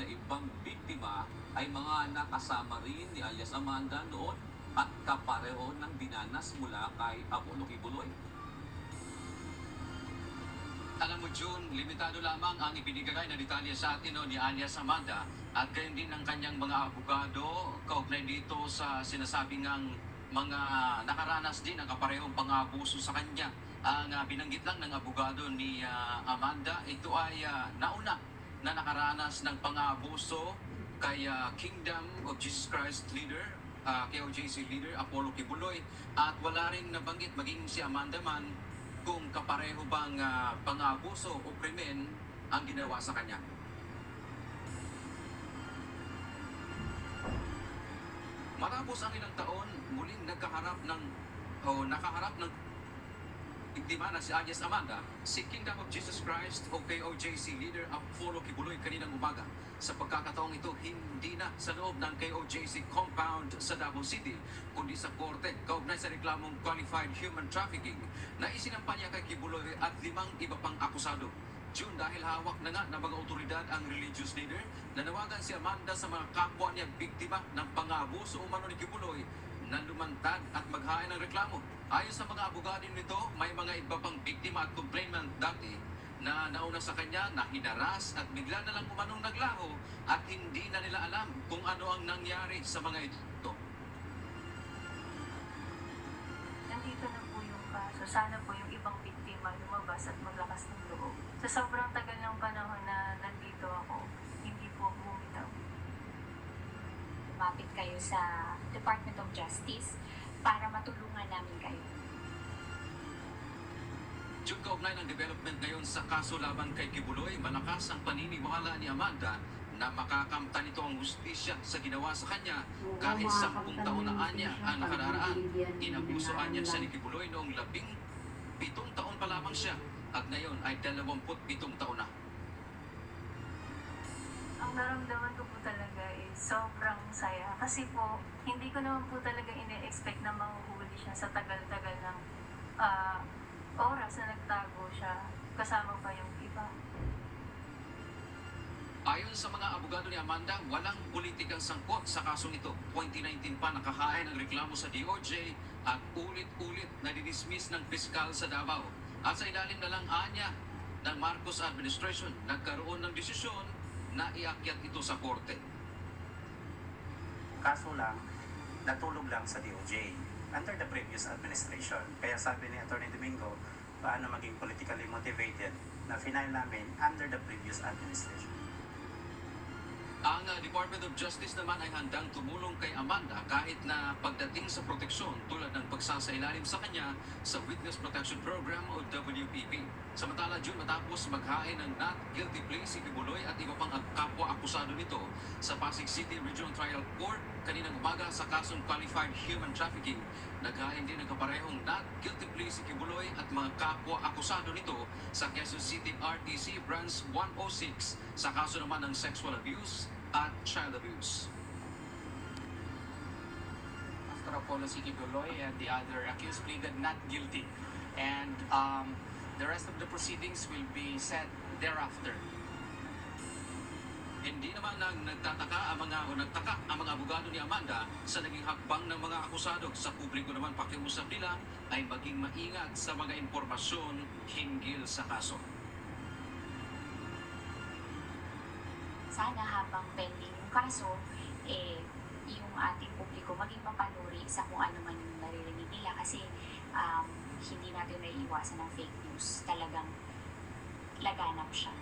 na ibang biktima ay mga nakasama rin ni alias Amanda noon at kapareho ng dinanas mula kay Apollo Kibuloy. Alam mo, June, limitado lamang ang ibinigay na detalye sa atin no, ni alias Amanda at gayon din ng kanyang mga abogado kaugnay dito sa sinasabing ng mga nakaranas din ng kaparehong pang-abuso sa kanya. Ang ah, binanggit lang ng abogado ni ah, Amanda, ito ay ah, nauna na nakaranas ng pang-abuso kay ah, Kingdom of Jesus Christ leader, ah, KOJC leader Apollo Kibuloy at wala rin nabanggit maging si Amanda man kung kapareho bang ah, pang-abuso o krimen ang ginawa sa kanya. Matapos ang ilang taon, muling nagkaharap ng o nakaharap ng biktima na si Agnes Amanda, si Kingdom of Jesus Christ o KOJC leader Apollo Kibuloy kaninang umaga. Sa pagkakataong ito, hindi na sa loob ng KOJC compound sa Davao City, kundi sa korte kaugnay sa reklamong qualified human trafficking na isinampa niya kay Kibuloy at limang iba pang akusado. June dahil hawak na nga ng mga otoridad ang religious leader, nanawagan si Amanda sa mga kapwa niya biktima ng pang-abuso umano ni Kibuloy na lumantad at maghain ng reklamo. Ayon sa mga abogado nito, may mga iba pang biktima at complainant dati na nauna sa kanya na hinaras at bigla na lang umanong naglaho at hindi na nila alam kung ano ang nangyari sa mga ito. nandito na po yung kaso. Sana po yung ibang biktima lumabas at maglakas ng loob. Sa sobrang tagal ng panahon na nandito ako, hindi po bumitaw. lumapit kayo sa Department of Justice para matulungan namin kayo. Yung kaugnay ng development ngayon sa kaso laban kay Kibuloy, malakas ang paniniwala ni Amanda na makakamtan nito ang hustisya sa ginawa sa kanya kahit sampung taon na anya ang nakararaan. Inabusoan niya siya ni Kibuloy noong labing pitong taon pa lamang siya at ngayon ay dalawamput pitong taon na. Ang naramdaman ko po talaga is sobrang saya. Kasi po, hindi ko naman po talaga ine-expect na mahuhuli siya sa tagal-tagal ng ah, oras na nagtago siya. Kasama pa yung iba. Ayon sa mga abogado ni Amanda, walang politikang sangkot sa kasong ito. 2019 pa nakahain ang reklamo sa DOJ at ulit-ulit na didismiss ng piskal sa Davao. At sa ilalim na lang anya ng Marcos administration, nagkaroon ng desisyon na iakyat ito sa korte. Kaso lang, natulog lang sa DOJ under the previous administration. Kaya sabi ni Atty. Domingo, paano maging politically motivated na final namin under the previous administration. Ang uh, Department of Justice naman ay handang tumulong kay Amanda kahit na pagdating sa proteksyon pagsasailalim sa kanya sa Witness Protection Program o WPP. Samantala, June matapos maghain ng not guilty plea si Kibuloy at iba pang kapwa akusado nito sa Pasig City Regional Trial Court kaninang umaga sa kasong qualified human trafficking. Naghain din ng kaparehong not guilty plea si Kibuloy at mga kapwa akusado nito sa Quezon City RTC Branch 106 sa kaso naman ng sexual abuse at child abuse. Pastor Apollo Siki and the other accused pleaded not guilty. And um, the rest of the proceedings will be set thereafter. Hindi naman nang nagtataka ang mga o nagtaka ang mga abogado ni Amanda sa naging hakbang ng mga akusado. Sa publiko naman pakiusap nila ay maging maingat sa mga impormasyon hinggil sa kaso. Sana habang pending yung kaso, eh, yung ating publiko maging mapanuri sa kung ano man yung naririnig nila kasi um, hindi natin naiiwasan ng fake news. Talagang laganap siya.